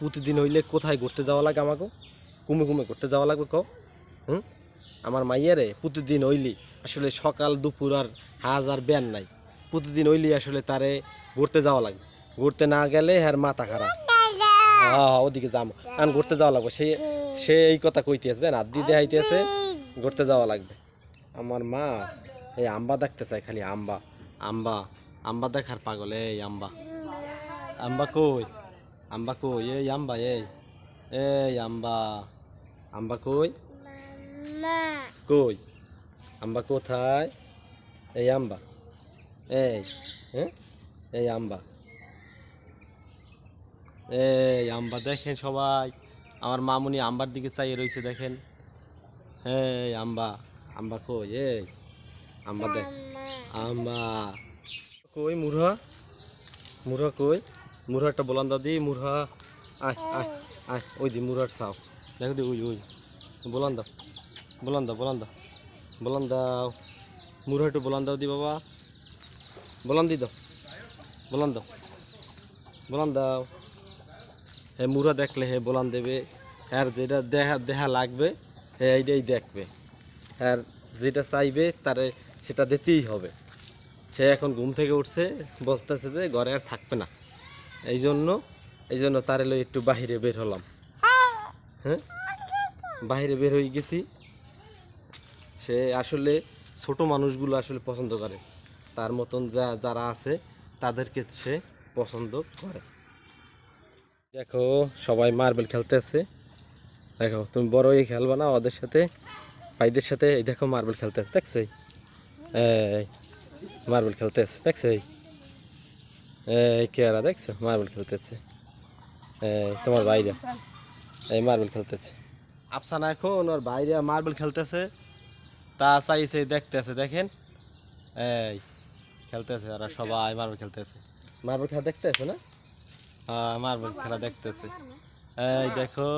প্রতিদিন হইলে কোথায় ঘুরতে যাওয়া লাগে আমাকে? কুমে কুমে ঘুরতে যাওয়া লাগবে কও? হুম? আমার মাইয়ারে প্রতিদিন হইলি আসলে সকাল, দুপুর আর হাজ আর ব্যান নাই। প্রতিদিন হইলি আসলে তারে ঘুরতে যাওয়া লাগবে ঘুরতে না গেলে হ্যার মাথা খারাপ। হ্যাঁ ওদিকে যাব কারণ ঘুরতে যাওয়া লাগবে। সে সে এই কথা কইতে আছে দেন আদি দেখাইতে ঘুরতে যাওয়া লাগবে। আমার মা, এই আম্বা দেখতে চায় খালি, আম্বা। আম্বা আম্বা দেখার পাগল, এই আম্বা। আম্বা কই? আম্বা কই এই আম্বা এই এই আম্বা আম্বা কই কই আম্বা কোথায় এই আম্বা এই হ্যাঁ এই আম্বা এই আম্বা দেখেন সবাই। আমার মামুনি আম্বার দিকে চাইয়ে রয়েছে দেখেন। এই আম্বা আম্বা কই এই আম্বা দেখ আম্বা কই মুরহা মুরহা কই মুরহাটা বলান দাদি মুরহা, আয় আয় আয়, ওই দি, মুরহার সাও দেখো দি, ওই ওই। বলান দাও বলান দাও বলান দাও বলান দাও। মুরহাটা বলান দাও দি, বাবা। বলান দি দাও, বলান দাও বলান দাও। হে মুরা দেখলে হে বলান দেবে। আর যেটা দেখা দেখা লাগবে, হে, এইটাই দেখবে। আর যেটা চাইবে, তারে সেটা দিতেই হবে। সে এখন ঘুম থেকে উঠছে, বলতেছে যে ঘরে আর থাকবে না। এই জন্য এই জন্য তারে লই একটু বাহিরে বের হলাম। হ্যাঁ? বাইরে বের হয়ে গেছি। সে আসলে ছোট মানুষগুলো আসলে পছন্দ করে। তার মতন যা, যারা আছে, তাদেরকে সে পছন্দ করে। দেখো, সবাই মার্বেল খেলতেছে। দেখো, তুমি বড় হয়ে খেলবা না, ওদের সাথে, ভাইদের সাথে। এই দেখো, মার্বেল খেলতেছে, দেখছ? এই মার্বেল খেলতেছে, দেখছ? এই এই। কেয়ারা দেখছ মার্বেল খেলতেছে এই তোমার বাইরে এই মার্বেল খেলতেছে আফসানা এখন ওর বাইরে মার্বেল খেলতেছে তা চাইছে দেখতেছে দেখেন এই খেলতেছে ওরা সবাই মার্বেল খেলতেছে মার্বেল খেলা দেখতেছে না হ্যাঁ মার্বেল খেলা দেখতেছে এই দেখো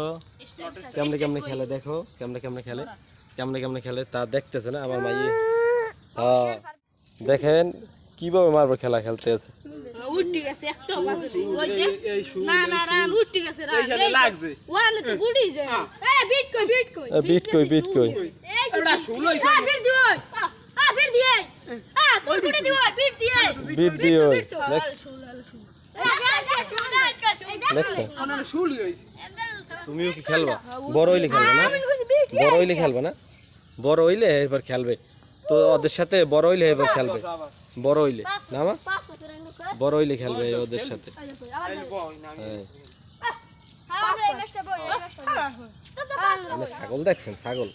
কেমনে কেমনে খেলে দেখো কেমনে কেমনে খেলে কেমনে কেমনে খেলে তা দেখতেছে না আমার মাইয়ে হ্যাঁ দেখেন কীভাবে মার্বেল খেলা খেলতে আছে উঠে গেছে একটা বাজে ওই যে না না রান উঠে গেছে রান। লাগছে। ওয়ানে তো গুড়ি যায় এ বিট কই বিট কই? বিট কই বিট কই। এটা শুলো আ ফির দিও আ ফির দিয়ে আ তোর গুড়ি দিও বিট দিয়ে বিট হইছে। তুমিও কি খেলবা? বড় হইলে খেলবে না? বড় হইলে খেলবে না? বড় হইলে এবার খেলবে। তো ওদের সাথে বড় হইলে এবার খেলবে। বড় হইলে। না মা বড় হইলে খেলবে ওদের সাথে। হ্যাঁ। ছাগল দেখছেন ছাগল।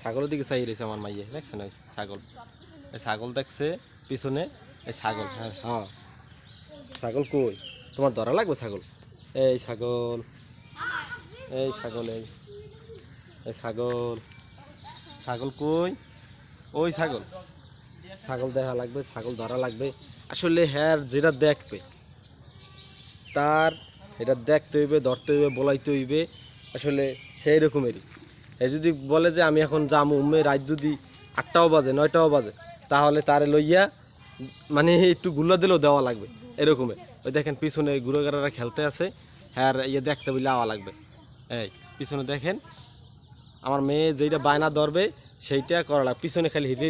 ছাগলের দিকে চাই রয়েছে আমার মাইয়ে দেখছেন ওই ছাগল? এই ছাগল দেখছে পিছনে এই ছাগল হ্যাঁ হ্যাঁ। ছাগল কই? তোমার ধরা লাগবে ছাগল? এই ছাগল এই ছাগল এই এই ছাগল। ছাগল কই? ওই ছাগল। ছাগল দেখা লাগবে ছাগল ধরা লাগবে। আসলে হ্যার যেটা দেখবে, তার এটা দেখতে হইবে, ধরতে হইবে, বলাইতে হইবে, আসলে সেই রকমেরই এ যদি বলে যে আমি এখন যামু উমে রাত যদি আটটাও বাজে, নয়টাও বাজে, তাহলে তারে লইয়া মানে একটু গুলা দিলেও দেওয়া লাগবে, এরকমের। ওই দেখেন পিছনে গুড়োগারারা খেলতে আছে হ্যাঁ ইয়ে দেখতে বললে আওয়া লাগবে। এই, পিছনে দেখেন, আমার মেয়ে যেইটা বায়না ধরবে, সেইটা করা লাগবে। পিছনে খালি হিটে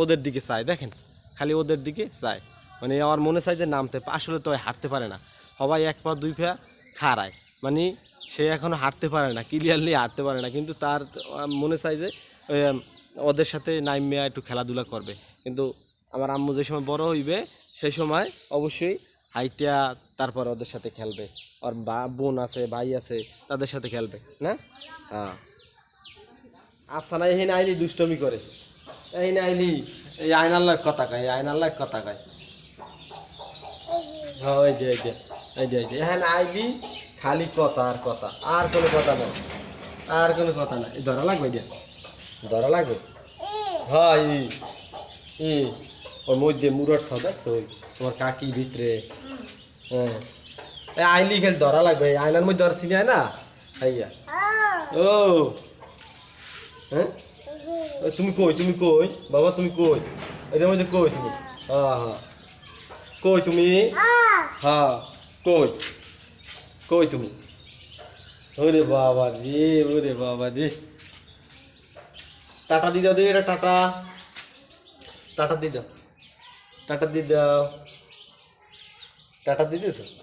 ওদের দিকে চায়, দেখেন, খালি ওদের দিকে চায়। মানে আমার মনে চায় যে নামতে, আসলে তো হাঁটতে পারে না। সবাই এক পা, দুই পা খাড়ায়। মানে সে এখনও হাঁটতে পারে না ক্লিয়ারলি হাঁটতে পারে না। কিন্তু তার মনে চায় যে ওদের সাথে নাইমিয়া একটু খেলাধুলা করবে। কিন্তু আমার আম্মু যে সময় বড় হইবে সেই সময় অবশ্যই হাইটিয়া তারপর ওদের সাথে খেলবে। আর বা, বোন আছে, ভাই আছে, তাদের সাথে খেলবে, না? হ্যাঁ। আফসানা, এই না আইলি দুষ্টমি করে। এই না আইলি, এই আয়নার লাগ কথা কয় লাগ কথা কয়। হ্যাঁ হ্যাঁ আইলি খালি কথা আর কথা। আর কোনো কথা নাই। আর কোনো কথা নাই। ধরা লাগবে যে? ধরা লাগবে? হ্যাঁ মধ্যে দেখছ? ওই তোমার কাকি ভিতরে। হ্যাঁ। আইলি খেল ধরা লাগবে। আয়নার মধ্যে ধরা চিনি না আইয়া। ও। হ্যাঁ? তুমি কই তুমি কই? বাবা, তুমি কই? এটার মধ্যে কই তুমি? হ্যাঁ হ্যাঁ। কই তুমি? হ্যাঁ কই? কই তুমি? ওরে বাবা রে, ওরে বাবা রে। টাটা দিয়ে দাও এটা টাটা। টাটা দিয়ে দাও। টাটা দিয়ে দাও। টাটা দিয়েছ?